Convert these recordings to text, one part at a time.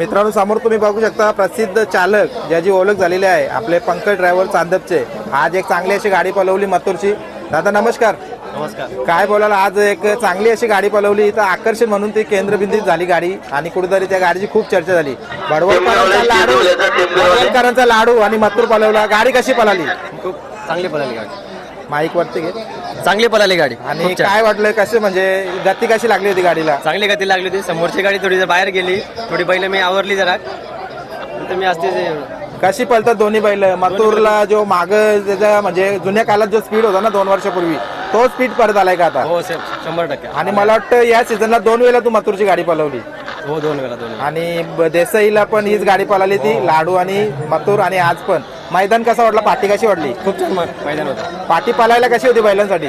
मित्रांनो समोर तुम्ही बघू शकता प्रसिद्ध चालक ज्याची ओळख झालेली आहे आपले पंकज ड्रायव्हर चांदपचे. आज एक चांगली अशी गाडी पलवली मथुरची दादा नमस्कार. नमस्कार. काय बोलाल आज एक चांगली अशी गाडी पलवली. तर आकर्षण म्हणून ती केंद्रबिंदू झाली गाडी आणि कुठेतरी त्या गाडीची खूप चर्चा झाली. बडवलकरांचा लाडू लाडू आणि मथुर पलवला. गाडी कशी पळाली खूप चांगली पळाली गाडी. माईक वरती घे. चांगली पळाली गाडी. आणि खूप छान. काय वाटलं कसे म्हणजे गती कशी लागली होती गाडीला? चांगली गती लागली होती. समोरची गाडी थोडी जर बाहेर गेली. थोडी बैल मी आवरली जरा. नंतर मी असते जे- कशी पळतात दोन्ही बैल? मथुरला जो माग त्याचा म्हणजे जुन्या काळात जो स्पीड होता ना दोन वर्षापूर्वी तो स्पीड परत आलाय का आता? हो से- शंभर टक्के. आणि मला वाटतं या सीझनला दोन वेळेला तू मथुरची गाडी पळवली. हो दोन वेळा दोन वेळा. आणि ब- देसाईला पण हीच गाडी पळाली ती लाडू आणि मथुर आणि आज पण. मैदान कसं वाटलं? पाठी कशी वाटली? खूप छान मैदान होतं. पाठी पळायला कशी होती बैलांसाठी?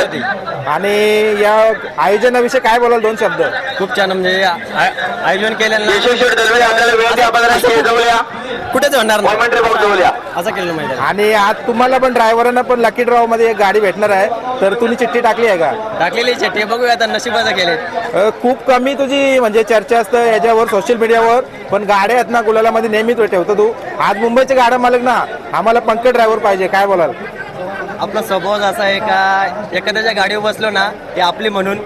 होती. आणि या आयोजनाविषयी काय बोलाल दोन शब्द? खूप छान म्हणजे आ- आयोजन केलेलं ना कुठेच होणार नाही. असं केलं मैदान आणि आज तुम्हाला पण ड्रायव्हरांना पण लकी ड्रॉ मध्ये एक गाडी भेटणार आहे. तर तुम्ही चिठ्ठी टाकली आहे का? टाकलेली चट्टी बघूया आता नशिबाचं केले अ, खूप कमी तुझी म्हणजे चर्चा असतं याच्यावर सोशल मीडियावर पण गाड्या आहेत ना गुलालामध्ये नेहमीच ठेवतो तू. आज मुंबईचे गाड्या मालक ना आम्हाला पंकज ड्रायव्हर पाहिजे. काय बोलाल? आपला स्वभाव असा आहे का एखाद्याच्या गाडीवर बसलो ना ते आपली म्हणून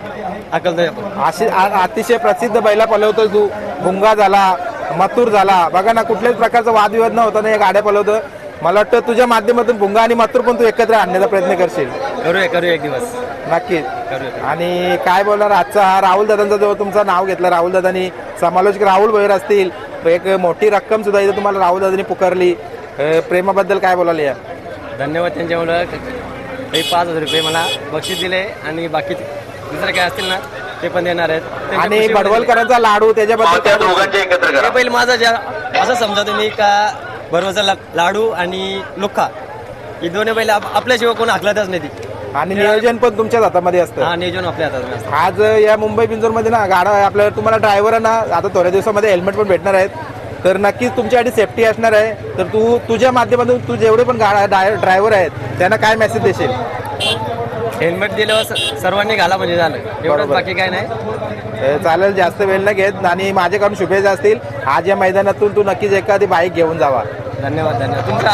आपण. अशी आ- अतिशय प्रसिद्ध बैला पलवतो तू. भुंगा झाला मथुर झाला. बघा ना कुठल्याच प्रकारचा वादविवाद न होता ना या गाड्या पलवतं मला वाटतं तुझ्या माध्यमातून भुंगा आणि मथुर पण तू एकत्र आणण्याचा प्रयत्न करशील. करूया करूया एक दिवस. नक्कीच. करूया आणि काय बोलणार आजचा हा राहुल दादांचा जो तुमचं नाव घेतलं राहुल दादांनी समालोचक राहुल भोयर असतील. एक मोठी रक्कम सुद्धा इथे तुम्हाला राहुल दादांनी पुकारली. अ, प्रेमाबद्दल काय बोलाल या? धन्यवाद त्यांच्यामुळं. काही पाच हजार रुपये मला बक्षीस दिले आणि बाकी दुसरे काय असतील ना ते पण देणार आहेत. त्यांच्या आणि खुशीमध्ये. बडवलकरांचा लाडू त्याच्याबद्दल काय बोलशील? हे बैल माझा ज्या असं समजा तुम्ही का बरोबरचा ला- लाडू आणि लोखा. ही दोन्ही बैल आप- आपल्याशिवाय कोण हाकलातच नाही ती. आणि नियोजन पण तुमच्याच हातामध्ये असतं. हा नियोजन आपल्या हातात असतं. आज या मुंबई पिंजोरमध्ये ना गाडा आपल्या तुम्हाला ड्रायव्हरांना आता थोड्या दिवसामध्ये हेल्मेट पण भेटणार आहेत. तर नक्कीच तुमच्यासाठी सेफ्टी असणार आहे. तर तू तुझ्या माध्यमातून तू जेवढे पण गाडा ड्रायव्हर आहेत त्यांना काय मेसेज देशील? हेल्मेट दिल्यावर सर्वांनी घाला म्हणजे झालं. एवढंच बरोबर. बाकी काय नाही. चालेल जास्त वेळ न घेत आणि माझ्याकडून शुभेच्छा असतील. आज या मैदानातून तू नक्कीच एखादी बाईक घेऊन जावा. धन्यवाद धन्यवाद. तुमचा